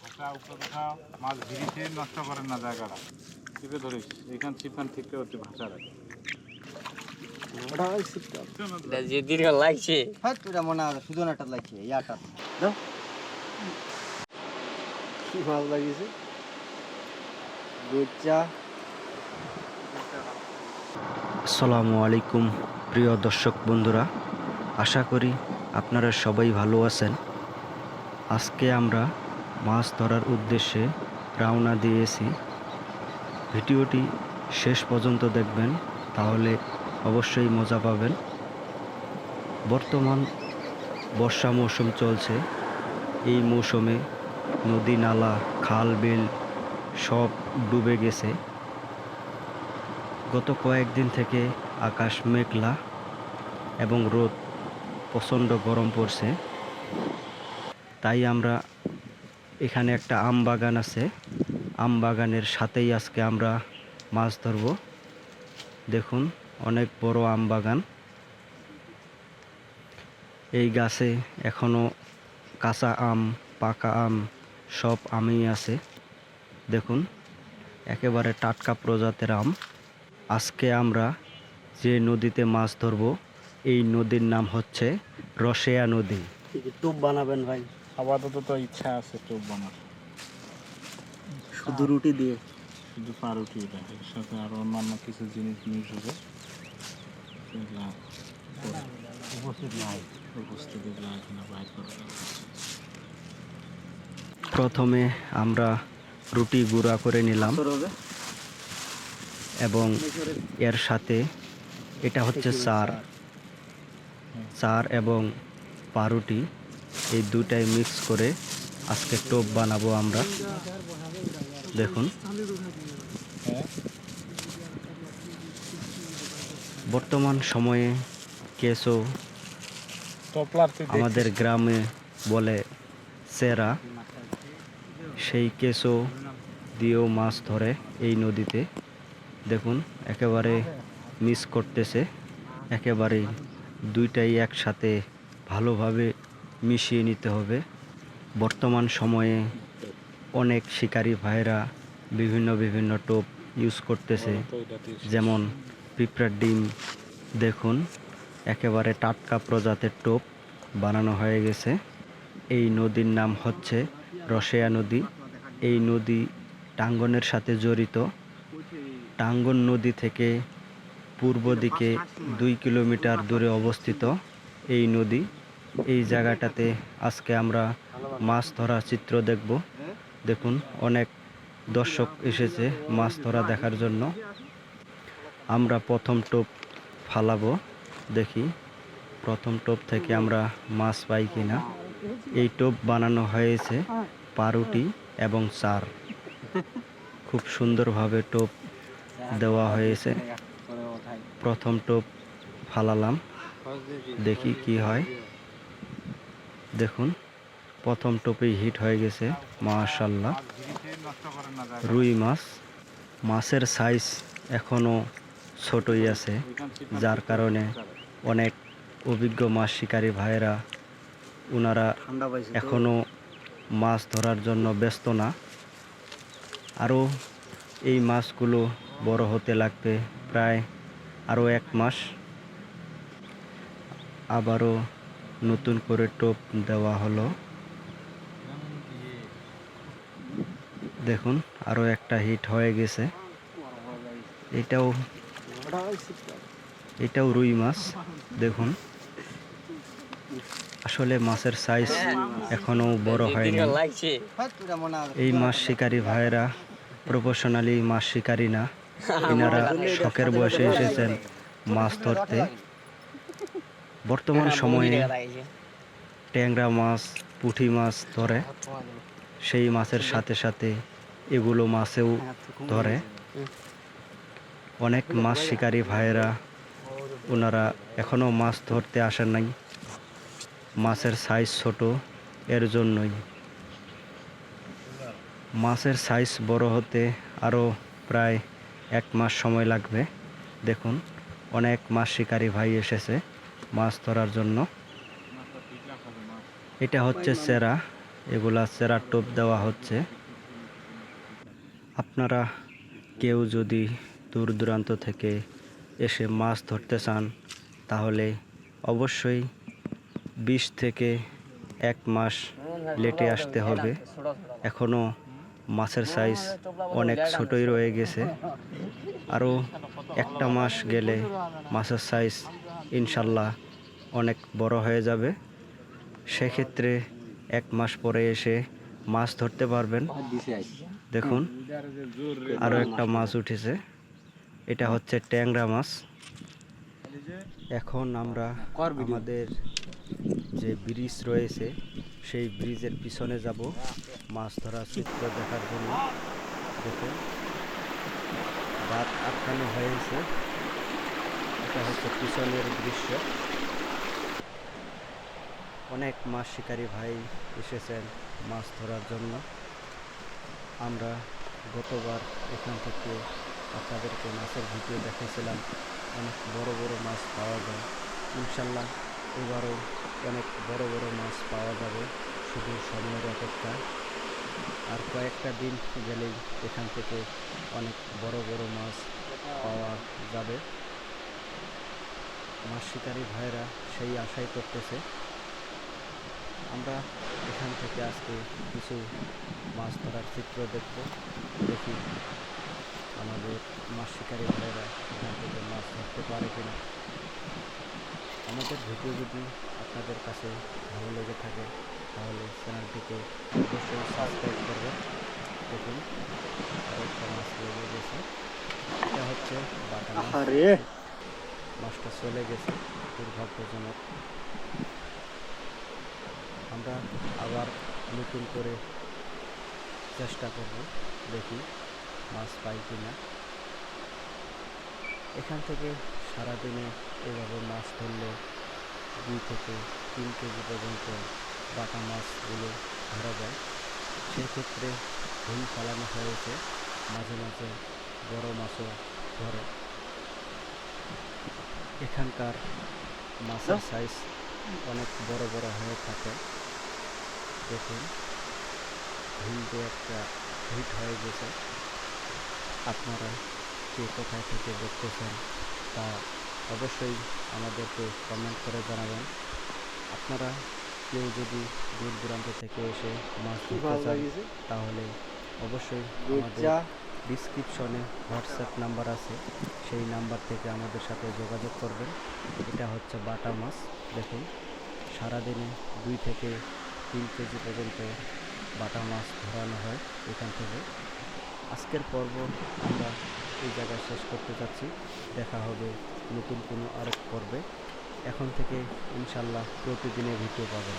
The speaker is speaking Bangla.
ভাষা মাছ ভিড়িতে নষ্ট করেন না জায়গাটা। চিপে ধরিস এখান চিপান ঠিক করে ভাষা রাখ। যে দীর্ঘ লাগছে। হ্যাঁ তোরা মনে হয় সুদনাটা লাগছে ইয়াটা কি মাছ লাগিয়েছে গোচা আসসালামু আলাইকুম প্রিয় দর্শক বন্ধুরা। আশা করি আপনারা সবাই ভালো আছেন। আজকে আমরা মাছ ধরার উদ্দেশ্যে রওনা দিয়েছি। ভিডিওটি শেষ পর্যন্ত দেখবেন, তাহলে অবশ্যই মজা পাবেন। বর্তমান বর্ষা মৌসুম চলছে। এই মৌসুমে নদী নালা, খাল, বিল সব ডুবে গেছে। গত কয়েকদিন থেকে আকাশ মেঘলা এবং রোদ প্রচণ্ড গরম পড়ছে। তাই আমরা এখানে একটা আম বাগান আছে। আম বাগানের সাথেই আজকে আমরা মাছ ধরব। দেখুন, অনেক বড় আম বাগান। এই গাছে এখনও কাঁচা আম, পাকা আম সব আমই আছে। দেখুন, একেবারে টাটকা প্রজাতির আম। আজকে আমরা যে নদীতে মাছ ধরব, এই নদীর নাম হচ্ছে রসেয়া নদী। টুপ বানাবেন ভাই? আপাতত তো ইচ্ছা আছে চোখ বানার। শুধু রুটি দিয়ে? শুধু পাউরুটি এটা এর সাথে আরও অন্যান্য কিছু জিনিস মিশ হবে। উপস্থিত নাই। উপস্থিতিগুলো এখানে বাইর করা প্রথমে আমরা রুটি গুঁড়া করে নিলাম এবং এর সাথে এটা হচ্ছে চার। চার এবং পাউরুটি। এই দুটাই মিক্স করে আজকে টোপ বানাবো আমরা। দেখুন। বর্তমান সময়ে কেসো আমাদের গ্রামে বলে সেরা। সেই কেঁচো দিয়েও মাছ ধরে এই নদীতে। দেখুন একেবারে মিস করতেছে। একেবারে দুইটাই একসাথে ভালোভাবে মিশিয়ে নিতে হবে। বর্তমান সময়ে অনেক শিকারী ভাইরা বিভিন্ন বিভিন্ন টোপ ইউজ করতেছে। যেমন পিঁপড়ার ডিম, দেখুন, একেবারে টাটকা প্রজাতির টোপ বানানো হয়ে গেছে। এই নদীর নাম হচ্ছে রসেয়া নদী। এই নদী টাঙ্গনের সাথে জড়িত। টাঙ্গন নদী থেকে পূর্ব দিকে দুই কিলোমিটার দূরে অবস্থিত। এই নদী এই জায়গাটাতে আজকে আমরা মাছ ধরার চিত্র দেখব। দেখুন, অনেক দর্শক এসেছে মাছ ধরা দেখার জন্য। আমরা প্রথম টোপ ফালাবো, দেখি প্রথম টোপ থেকে আমরা মাছ পাই কিনা। এই টোপ বানানো হয়েছে পাউরুটি এবং চার। খুব সুন্দরভাবে টোপ দেওয়া হয়েছে। প্রথম টোপ ফালালাম, দেখি কি হয়। দেখুন, প্রথম টোপেই হিট হয়ে গেছে মাশাল্লাহ রুই মাছ, মাছের সাইজ এখনও ছোটই আছে, যার কারণে অনেক অভিজ্ঞ মাছ শিকারী ভাইয়েরা ওনারা। এখনও মাছ ধরার জন্য ব্যস্ত না আরও এই মাছগুলো বড় হতে লাগবে প্রায় আরও এক মাস আবারও নতুন করে টোপ দেওয়া হলো। দেখুন আরও একটা হিট হয়ে গেছে। এটাও এটাও রুই মাছ, দেখুন। আসলে মাছের সাইজ এখনও বড় হয়নি। এই মাছ শিকারী ভাইয়েরা প্রফেশনালি মাছ শিকারী না। এনারা শখের বয়সে এসেছেন মাছ ধরতে। বর্তমান সময়ে ট্যাংরা মাছ পুঁটি মাছ ধরে। সেই মাছের সাথে সাথে এগুলো মাছেও ধরে। অনেক মাছ শিকারী ভাইয়েরা ওনারা এখনও মাছ ধরতে আসেন নাই। মাছের সাইজ ছোট এর জন্যই। মাছের সাইজ বড় হতে আরও প্রায় এক মাস সময় লাগবে। দেখুন অনেক মাছ শিকারী ভাই এসেছে। মাছ ধরার জন্য। এটা হচ্ছে সেরা। এগুলা চেরার টোপ দেওয়া হচ্ছে। আপনারা কেউ যদি দূর দূরান্ত থেকে এসে মাছ ধরতে চান, তাহলে অবশ্যই বিশ থেকে এক মাস লেটে আসতে হবে। এখনও মাছের সাইজ অনেক ছোটই রয়ে গেছে। আরও একটা মাস গেলে মাছের সাইজ ইনশাল্লাহ অনেক বড় হয়ে যাবে। সেক্ষেত্রে এক মাস পরে এসে মাছ ধরতে পারবেন। দেখুন আরও একটা মাছ উঠেছে। এটা হচ্ছে ট্যাংরা মাছ। এখন আমরা আমাদের যে ব্রিজ রয়েছে সেই ব্রিজের পিছনে যাব মাছ ধরার চিত্র দেখার জন্য। দেখুন রাত আটকানো হয়েছে। এটা হচ্ছে পিছনের দৃশ্য। অনেক মাছ শিকারী ভাই এসেছেন মাছ ধরার জন্য। আমরা গতবার এখান থেকে আপনাদেরকে মাছের ভিডিও দেখেছিলাম। অনেক বড় বড় মাছ পাওয়া যায়। ইনশাল্লাহ এবারও অনেক বড় বড় মাছ পাওয়া যাবে। শুধু সময়ের অপেক্ষা আর কয়েকটা দিন গেলেই এখান থেকে অনেক বড় বড় মাছ পাওয়া যাবে। মাছ শিকারী ভাইরা সেই আশাই করতেছে। আমরা এখান থেকে আজকে কিছু মাছ ধরার চিত্র দেখব। দেখি আমাদের মাছ শিকারী ভাইয়েরা এখান থেকে মাছ ধরতে পারে কিনা। আমাদের ভিডিও যদি আপনাদের কাছে ভালো লেগে থাকে, তাহলে চ্যানেলটিকে অবশ্যই সাবস্ক্রাইব করবেন। দেখুন আরও একটা মাছ লেগে গেছে। এটা হচ্ছে বাটা মাছটা চলে গেছে দুর্ভাগ্যজনক। আমরা আবার নতুন করে চেষ্টা করব দেখি মাছ পাই কি না এখান থেকে সারাদিনে এভাবে মাছ ধরলে দুই থেকে তিন কেজি পর্যন্ত বাটা মাছগুলো ধরা যায়। সেক্ষেত্রে হুল ফালানো হয়েছে, মাঝে মাঝে বড় মাছও ধরে। এখানকার মাছের সাইজ অনেক বড় বড় হয়ে থাকে। দেখুন হিলতে একটা হিট হয়ে গেছে। আপনারা কে কোথায় থেকে দেখতেছেন তা অবশ্যই আমাদেরকে কমেন্ট করে জানাবেন। আপনারা কেউ যদি দূর দূরান্ত থেকে এসে মাছ ধরতে চান তাহলে অবশ্যই আমাদের ডিসক্রিপশনে হোয়াটসঅ্যাপ নাম্বার আছে। সেই নাম্বার থেকে আমাদের সাথে যোগাযোগ করবেন। এটা হচ্ছে বাটা মাছ। দেখুন, সারাদিনে দুই থেকে তিন কেজি পর্যন্ত বাটা মাছ ধরানো হয় এখান থেকে। আজকের পর্ব আমরা এই জায়গায় শেষ করতে যাচ্ছি। দেখা হবে নতুন কোনো আরেক পর্বে। এখন থেকে ইনশাল্লাহ প্রতিদিনের ভিডিও পাবেন।